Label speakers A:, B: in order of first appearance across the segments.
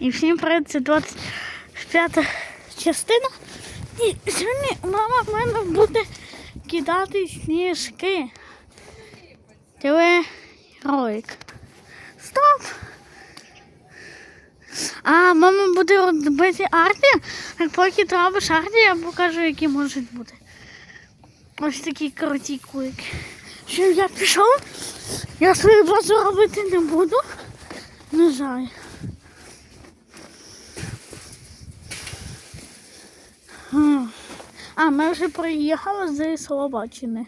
A: І всім привіт, це 25 частина. І сьогодні мама в мене буде кидати сніжки. Диви ролик. Стоп! А мама буде робити арті, а поки робиш арті, я покажу, які можуть бути. Ось такі круті кулики. Що я пішов? Я свою базу робити не буду. Не жаль. А, А, ми вже приїхали з Слободщини.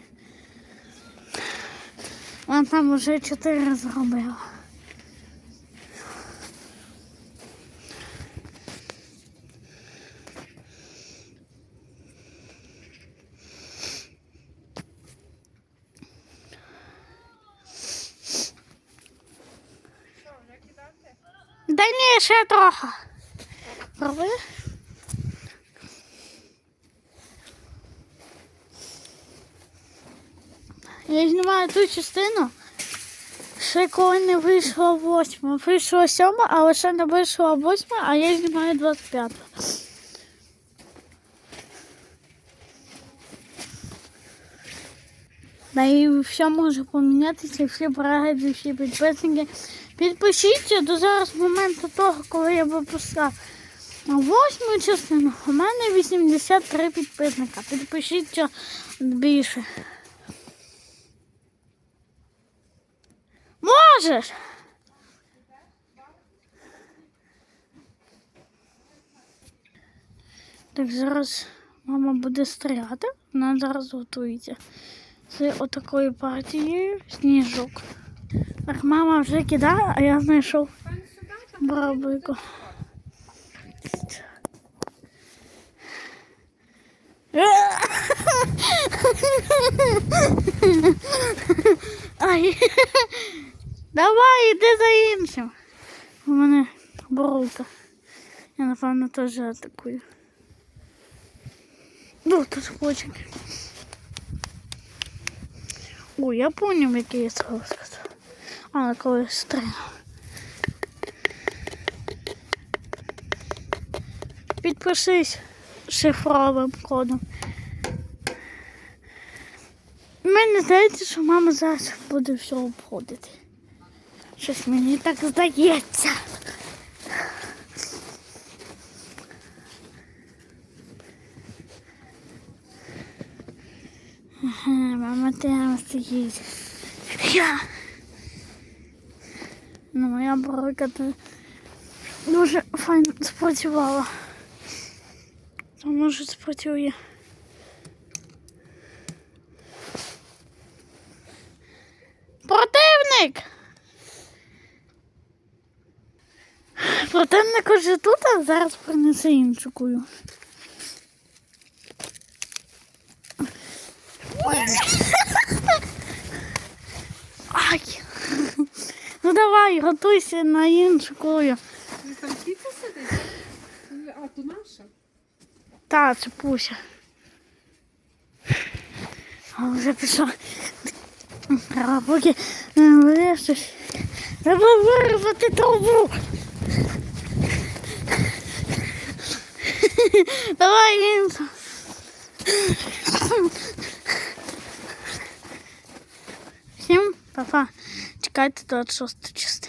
A: Вона там вже чотири зробила. Да ні, ще трохи. Роби. Я знімаю ту частину. Ще коли не вийшло восьма. Вийшло сьома, але ще не вийшло восьма, а я знімаю 25. Да і все може помінятися, всі перегляди, всі підписники. Підпишіться до зараз моменту того, коли я випускав восьму частину. У мене 83 підписника. Підпишіться більше. Можеш? Так, зараз мама буде стріляти. Вона зараз готується. З отакою партією сніжок. Так, мама вже кидає, а я знайшов барабику. Ай. Давай, іди за іншим. У мене боролка. Я напевно теж атакую. Ну, тут хоче. О, я поняв, який я сказав. А, на коли стріляв. Підпишись шифровим кодом. Мені здається, що мама зараз буде все обходити. Щось мені так здається. Ага, мама там стоїть. Я. Ну, моя то дуже файно спрацювала. То може спрацює. Противник! Противник уже тут, а зараз принесе іншу кулю. Ай! Ну давай, готуйся на іншу кулю.
B: Вже там піца сидить? А, то наша?
A: Та, це пуся. А вже пішла. Треба поки вирішиш. Треба вирвати трубу. Давай іншу. Всім па-па. Чекайте 26 числа.